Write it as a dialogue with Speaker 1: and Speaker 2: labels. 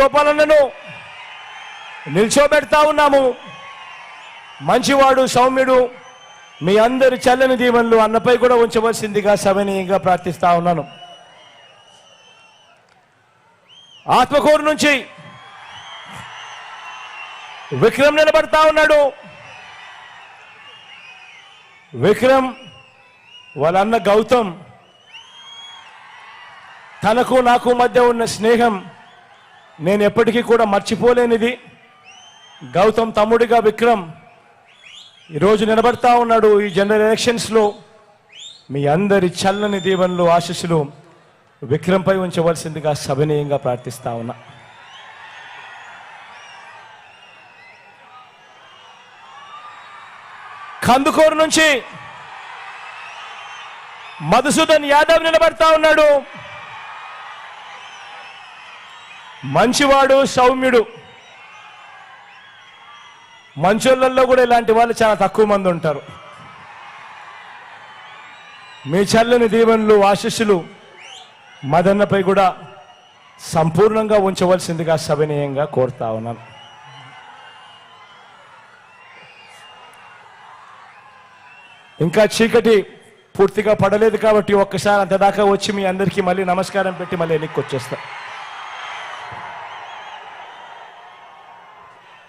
Speaker 1: గోపాలన్నను నిల్చోబెడతా ఉన్నాము. మంచివాడు సౌమ్యుడు మీ అందరి చల్లని దీవెనలు అన్నపై కూడా ఉంచవలసిందిగా సవినీయంగా ప్రార్థిస్తా ఉన్నాను. ఆత్మకూరు నుంచి విక్రమ్ నిలబడతా ఉన్నాడు. విక్రమ్ వాళ్ళన్న గౌతమ్ తనకు నాకు మధ్య ఉన్న స్నేహం నేను ఎప్పటికీ కూడా మర్చిపోలేనిది. గౌతమ్ తమ్ముడిగా విక్రమ్ ఈరోజు నిలబడతా ఉన్నాడు ఈ జనరల్ ఎలక్షన్స్లో మీ అందరి చల్లని దీవెనలు ఆశీస్సులు విక్రమ్పై ఉంచవలసిందిగా సవినీయంగా ప్రార్థిస్తా ఉన్నా. కందుకూరు నుంచి మధుసూదన్ యాదవ్ నిలబడతా ఉన్నాడు. మంచివాడు సౌమ్యుడు. మంచోళ్ళల్లో కూడా ఇలాంటి వాళ్ళు చాలా తక్కువ మంది ఉంటారు. మీ చల్లని దీవెనలు ఆశీస్సులు మదన్నపై కూడా సంపూర్ణంగా ఉంచవలసిందిగా సవినీయంగా కోరుతా ఉన్నాను. ఇంకా చీకటి పూర్తిగా పడలేదు కాబట్టి ఒక్కసారి అంతదాకా వచ్చి మీ అందరికీ మళ్ళీ నమస్కారం పెట్టి మళ్ళీ వెనక్కి